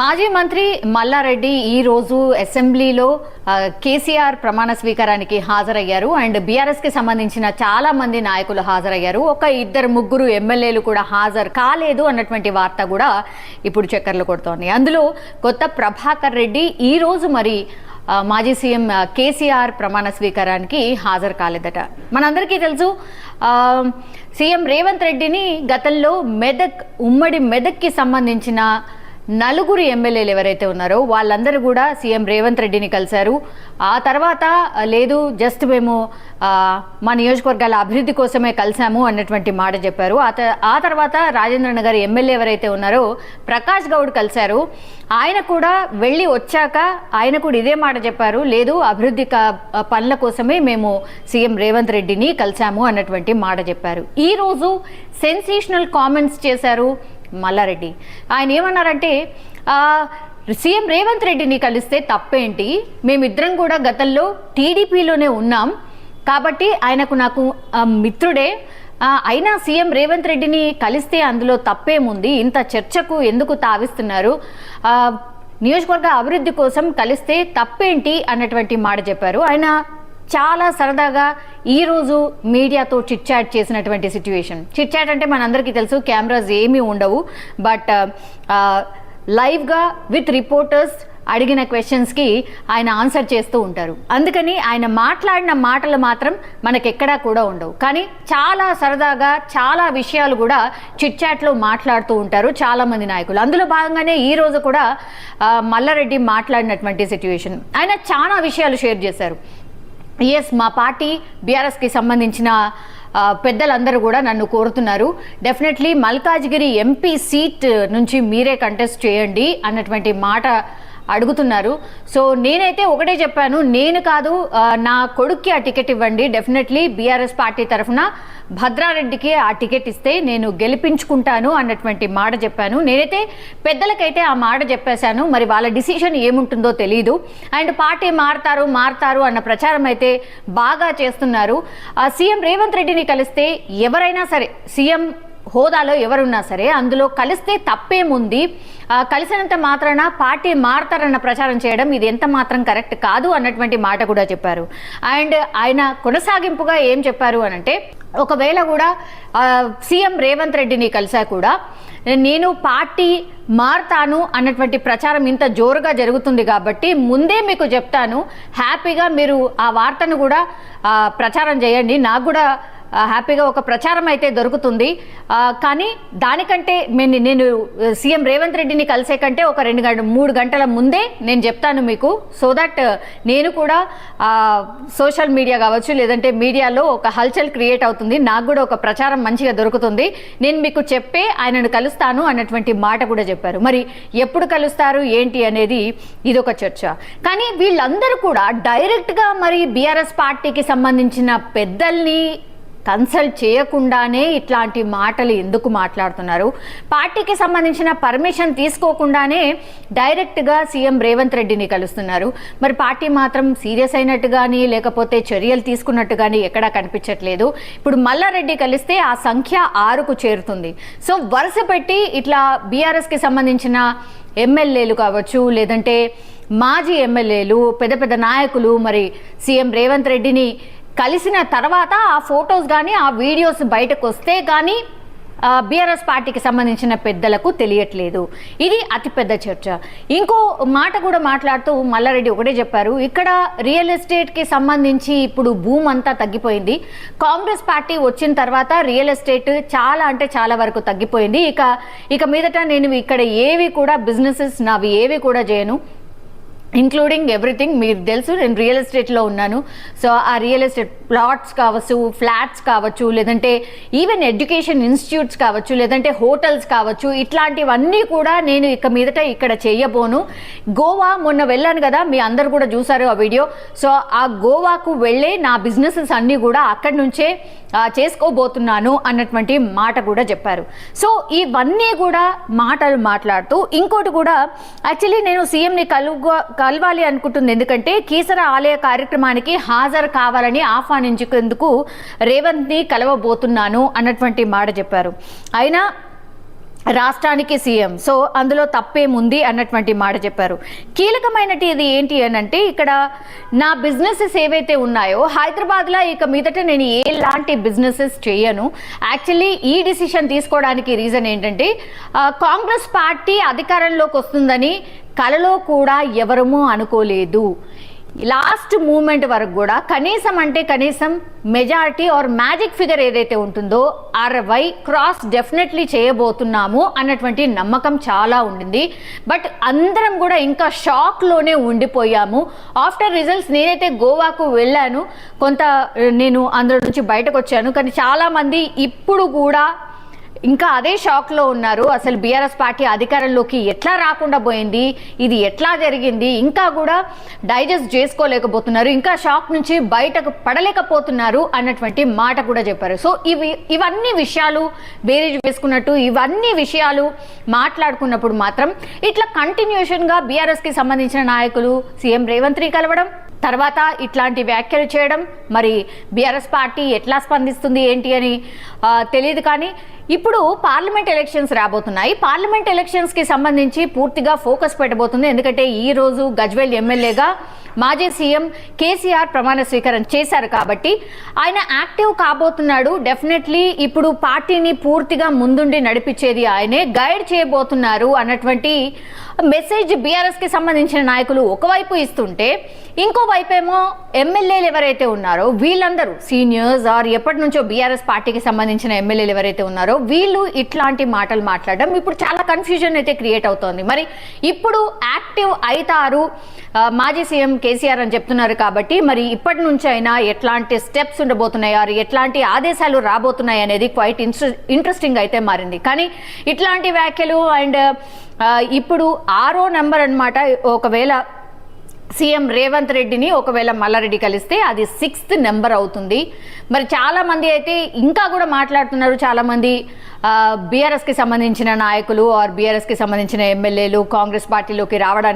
మాజీ మంత్రి మల్లారెడ్డి ఈ రోజు అసెంబ్లీలో కేసీఆర్ ప్రమాణ స్వీకారానికి హాజరయ్యారు. అండ్ బీఆర్ఎస్కి సంబంధించిన చాలా మంది నాయకులు హాజరయ్యారు. ఒక ఇద్దరు ముగ్గురు ఎమ్మెల్యేలు కూడా హాజరు కాలేదు అన్నటువంటి వార్త కూడా ఇప్పుడు చక్కర్లు కొడుతోంది. అందులో కొత్త ప్రభాకర్ రెడ్డి ఈ రోజు మరి మాజీ సీఎం కేసీఆర్ ప్రమాణ స్వీకారానికి హాజరు కాలేదట. మనందరికీ తెలుసు సీఎం రేవంత్ రెడ్డిని గతంలో మెదక్ ఉమ్మడి మెదక్కి సంబంధించిన నలుగురు ఎమ్మెల్యేలు ఎవరైతే ఉన్నారో వాళ్ళందరూ కూడా సీఎం రేవంత్ రెడ్డిని కలిశారు. ఆ తర్వాత లేదు జస్ట్ మేము మా నియోజకవర్గాల అభివృద్ధి కోసమే కలిసాము అన్నటువంటి మాట చెప్పారు. ఆ త- ఆ తర్వాత రాజేంద్ర నగర్ ఎమ్మెల్యే ఎవరైతే ఉన్నారో ప్రకాష్ గౌడ్ కలిశారు. ఆయన కూడా వెళ్ళి వచ్చాక ఆయన కూడా ఇదే మాట చెప్పారు. లేదు అభివృద్ధి పనుల కోసమే మేము సీఎం రేవంత్ రెడ్డిని కలిశాము అన్నటువంటి మాట చెప్పారు. ఈరోజు సెన్సేషనల్ కామెంట్స్ చేశారు. మల్లారెడ్డి. ఆయన ఏమన్నారంటే సీఎం రేవంత్ రెడ్డిని కలిస్తే తప్పేంటి? మేమిద్దరం కూడా గతంలో టీడీపీలోనే ఉన్నాం. కాబట్టి ఆయనకు నాకు మిత్రుడే. అయినా సీఎం రేవంత్ రెడ్డిని కలిస్తే అందులో తప్పేముంది? ఇంత చర్చకు ఎందుకు తావిస్తున్నారు? నియోజకవర్గ అభివృద్ధి కోసం కలిస్తే తప్పేంటి? అన్నటువంటి మాట చెప్పారు. ఆయన చాలా సరదాగా ఈ రోజు మీడియాతో చిట్ చాట్ చేసినటువంటి సిచ్యువేషన్ చిట్ చాట్ అంటే మనందరికీ తెలుసు కెమెరాస్ ఏమీ ఉండవు. బట్ లైవ్గా విత్ రిపోర్టర్స్ అడిగిన క్వశ్చన్స్కి ఆయన ఆన్సర్ చేస్తూ ఉంటారు. అందుకని ఆయన మాట్లాడిన మాటలు మాత్రం మనకెక్కడా కూడా ఉండవు. కానీ చాలా సరదాగా చాలా విషయాలు కూడా చిట్ చాట్లో మాట్లాడుతూ ఉంటారు చాలామంది నాయకులు. అందులో భాగంగానే ఈ రోజు కూడా uh, మల్లారెడ్డి మాట్లాడినటువంటి సిచ్యువేషన్ ఆయన చాలా విషయాలు షేర్ చేశారు. ఎస్ మా పార్టీ బీఆర్ఎస్కి సంబంధించిన పెద్దలందరూ కూడా నన్ను కోరుతున్నారు. డెఫినెట్లీ మల్కాజ్గిరి ఎంపీ సీట్ నుంచి మీరే కంటెస్ట్ చేయండి అన్నటువంటి మాట అడుగుతున్నారు. సో నేనైతే ఒకటే చెప్పాను నేను కాదు నా కొడుక్కి ఆ టికెట్ ఇవ్వండి. డెఫినెట్లీ బీఆర్ఎస్ పార్టీ తరఫున భద్రారెడ్డికి ఆ టికెట్ ఇస్తే నేను గెలిపించుకుంటాను అన్నటువంటి మాట చెప్పాను. నేనైతే పెద్దలకైతే ఆ మాట చెప్పేశాను. మరి వాళ్ళ డిసిషన్ ఏముంటుందో తెలియదు అండ్ పార్టీ మారతారు మారతారు అన్న ప్రచారం అయితే బాగా చేస్తున్నారు. ఆ సీఎం రేవంత్ రెడ్డిని కలిస్తే ఎవరైనా సరే సీఎం హోదాలో ఎవరున్నా సరే అందులో కలిస్తే తప్పేముంది? కలిసినంత మాత్రాన పార్టీ మారతారన్న ప్రచారం చేయడం ఇది ఎంత మాత్రం కరెక్ట్ కాదు అన్నటువంటి మాట కూడా చెప్పారు. అండ్ ఆయన కొనసాగింపుగా ఏం చెప్పారు అని అంటే ఒకవేళ కూడా సీఎం రేవంత్ రెడ్డిని కలిసా కూడా నేను పార్టీ మారుతాను అన్నటువంటి ప్రచారం ఇంత జోరుగా జరుగుతుంది కాబట్టి ముందే మీకు చెప్తాను. హ్యాపీగా మీరు ఆ వార్తను కూడా ప్రచారం చేయండి. నాకు కూడా హ్యాపీగా ఒక ప్రచారం అయితే దొరుకుతుంది. కానీ దానికంటే నేను నేను సీఎం రేవంత్ రెడ్డిని కలిసే కంటే ఒక రెండు గంట మూడు గంటల ముందే నేను చెప్తాను మీకు. సో దట్ నేను కూడా సోషల్ మీడియా కావచ్చు లేదంటే మీడియాలో ఒక హల్చల్ క్రియేట్ అవుతుంది. నాకు కూడా ఒక ప్రచారం మంచిగా దొరుకుతుంది. నేను మీకు చెప్పే ఆయనను కలుస్తాను అన్నటువంటి మాట కూడా చెప్పారు. మరి ఎప్పుడు కలుస్తారు ఏంటి అనేది ఇదొక చర్చ. కానీ వీళ్ళందరూ కూడా డైరెక్ట్గా మరి బీఆర్ఎస్ పార్టీకి సంబంధించిన పెద్దల్ని కన్సల్ట్ చేయకుండానే ఇట్లాంటి మాటలు ఎందుకు మాట్లాడుతున్నారు? పార్టీకి సంబంధించిన పర్మిషన్ తీసుకోకుండానే డైరెక్ట్గా సీఎం రేవంత్ రెడ్డిని కలుస్తున్నారు. మరి పార్టీ మాత్రం సీరియస్ అయినట్టు కానీ లేకపోతే చర్యలు తీసుకున్నట్టు కానీ ఎక్కడా కనిపించట్లేదు. ఇప్పుడు మల్లారెడ్డి కలిస్తే ఆ సంఖ్య ఆరుకు చేరుతుంది. సో వరుస పెట్టి ఇట్లా బీఆర్ఎస్కి సంబంధించిన ఎమ్మెల్యేలు కావచ్చు లేదంటే మాజీ ఎమ్మెల్యేలు పెద్ద పెద్ద నాయకులు మరి సీఎం రేవంత్ రెడ్డిని కలిసిన తర్వాత ఆ ఫొటోస్ కానీ ఆ వీడియోస్ బయటకు వస్తే కానీ బీఆర్ఎస్ పార్టీకి సంబంధించిన పెద్దలకు తెలియట్లేదు. ఇది అతిపెద్ద చర్చ. ఇంకో మాట కూడా మాట్లాడుతూ మల్లారెడ్డి ఒకటే చెప్పారు. ఇక్కడ రియల్ ఎస్టేట్కి సంబంధించి ఇప్పుడు భూమ్ అంతా తగ్గిపోయింది. కాంగ్రెస్ పార్టీ వచ్చిన తర్వాత రియల్ ఎస్టేట్ చాలా అంటే చాలా వరకు తగ్గిపోయింది. ఇక ఇక మీదట నేను ఇక్కడ ఏవి కూడా బిజినెసెస్ నావి ఏవి కూడా చేయను. ఇంక్లూడింగ్ ఎవ్రీథింగ్ మీకు తెలుసు నేను రియల్ ఎస్టేట్లో ఉన్నాను. సో ఆ రియల్ ఎస్టేట్ ప్లాట్స్ కావచ్చు ఫ్లాట్స్ కావచ్చు లేదంటే ఈవెన్ ఎడ్యుకేషన్ ఇన్స్టిట్యూట్స్ కావచ్చు లేదంటే హోటల్స్ కావచ్చు ఇట్లాంటివన్నీ కూడా నేను ఇక మీదట ఇక్కడ చేయబోను. గోవా మొన్న వెళ్ళాను కదా మీ అందరు కూడా చూసారు ఆ వీడియో. సో ఆ గోవాకు వెళ్ళే నా బిజినెసెస్ అన్నీ కూడా అక్కడి నుంచే చేసుకోబోతున్నాను అన్నటువంటి మాట కూడా చెప్పారు. సో ఇవన్నీ కూడా మాటలు మాట్లాడుతూ ఇంకోటి కూడా యాక్చువల్లీ నేను సీఎంని కలుగు కలవాలి అనుకుంటుంది. ఎందుకంటే కీసర ఆలయ కార్యక్రమానికి హాజరు కావాలని ఆహ్వానించేందుకు రేవంత్ని కలవబోతున్నాను అన్నటువంటి మాట చెప్పారు. అయినా రాష్ట్రానికి సీఎం సో అందులో తప్పేముంది అన్నటువంటి మాట చెప్పారు. కీలకమైనటి ఇది ఏంటి అని అంటే ఇక్కడ నా బిజినెసెస్ ఏవైతే ఉన్నాయో హైదరాబాద్లో ఇక మీదట నేను ఎలాంటి బిజినెసెస్ చేయను. యాక్చువల్లీ ఈ డిసిషన్ తీసుకోవడానికి రీజన్ ఏంటంటే కాంగ్రెస్ పార్టీ అధికారంలోకి వస్తుందని కలలో కూడా ఎవరము అనుకోలేదు. లాస్ట్ మూమెంట్ వరకు కూడా కనీసం అంటే కనీసం మెజారిటీ ఆర్ మ్యాజిక్ ఫిగర్ ఏదైతే ఉంటుందో అరవై క్రాస్ డెఫినెట్లీ చేయబోతున్నాము అన్నటువంటి నమ్మకం చాలా ఉండింది. బట్ అందరం కూడా ఇంకా షాక్లోనే ఉండిపోయాము. ఆఫ్టర్ రిజల్ట్స్ నేనైతే గోవాకు వెళ్ళాను. కొంత నేను అందులో నుంచి బయటకు వచ్చాను కానీ చాలామంది ఇప్పుడు కూడా ఇంకా అదే షాక్లో ఉన్నారు. అసలు బీఆర్ఎస్ పార్టీ అధికారంలోకి ఎట్లా రాకుండా పోయింది? ఇది ఎట్లా జరిగింది? ఇంకా కూడా డైజెస్ట్ చేసుకోలేకపోతున్నారు. ఇంకా షాక్ నుంచి బయటకు పడలేకపోతున్నారు అన్నటువంటి మాట కూడా చెప్పారు. సో ఇవి ఇవన్నీ విషయాలు బేరీజ్ వేసుకున్నట్టు ఇవన్నీ విషయాలు మాట్లాడుకున్నప్పుడు మాత్రం ఇట్లా కంటిన్యూషన్గా బీఆర్ఎస్కి సంబంధించిన నాయకులు సీఎం రేవంత్ రెడ్డి కలవడం తర్వాత ఇట్లాంటి వ్యాఖ్యలు చేయడం మరి బీఆర్ఎస్ పార్టీ ఎట్లా స్పందిస్తుంది ఏంటి అని తెలియదు కానీ ఇప్పుడు పార్లమెంట్ ఎలక్షన్స్ రాబోతున్నాయి. పార్లమెంట్ ఎలక్షన్స్కి సంబంధించి పూర్తిగా ఫోకస్ పెట్టబోతుంది. ఎందుకంటే ఈ రోజు గజ్వేల్ ఎమ్మెల్యేగా మాజీ సీఎం కేసీఆర్ ప్రమాణ స్వీకారం చేశారు కాబట్టి ఆయన యాక్టివ్ కాబోతున్నాడు. డెఫినెట్లీ ఇప్పుడు పార్టీని పూర్తిగా ముందుండి నడిపించేది ఆయనే. గైడ్ చేయబోతున్నారు అన్నటువంటి మెసేజ్ బీఆర్ఎస్కి సంబంధించిన నాయకులు ఒకవైపు ఇస్తుంటే ఇంకో వైపేమో ఎమ్మెల్యేలు ఎవరైతే ఉన్నారో వీళ్ళందరూ సీనియర్స్ ఆర్ ఎప్పటి నుంచో బీఆర్ఎస్ పార్టీకి సంబంధించిన ఎమ్మెల్యేలు ఎవరైతే ఉన్నారో వీళ్ళు ఇట్లాంటి మాటలు మాట్లాడడం ఇప్పుడు చాలా కన్ఫ్యూజన్ అయితే క్రియేట్ అవుతోంది. మరి ఇప్పుడు యాక్టివ్ అవుతారు మాజీ సీఎం కేసీఆర్ అని చెప్తున్నారు కాబట్టి మరి ఇప్పటి నుంచి అయినా ఎట్లాంటి స్టెప్స్ ఉండబోతున్నాయి? ఎట్లాంటి ఆదేశాలు రాబోతున్నాయి అనేది క్వైట్ ఇంట్రెస్టింగ్ అయితే మారింది. కానీ ఇట్లాంటి వ్యాఖ్యలు అండ్ ఇప్పుడు ఆరో నెంబర్ అన్నమాట. ఒకవేళ సీఎం రేవంత్ రెడ్డిని ఒకవేళ మల్లారెడ్డి కలిస్తే అది సిక్స్త్ నెంబర్ అవుతుంది. మరి చాలామంది అయితే ఇంకా కూడా మాట్లాడుతున్నారు. చాలామంది బీఆర్ఎస్కి సంబంధించిన నాయకులు ఆర్ బీఆర్ఎస్కి సంబంధించిన ఎమ్మెల్యేలు కాంగ్రెస్ పార్టీలోకి రావడానికి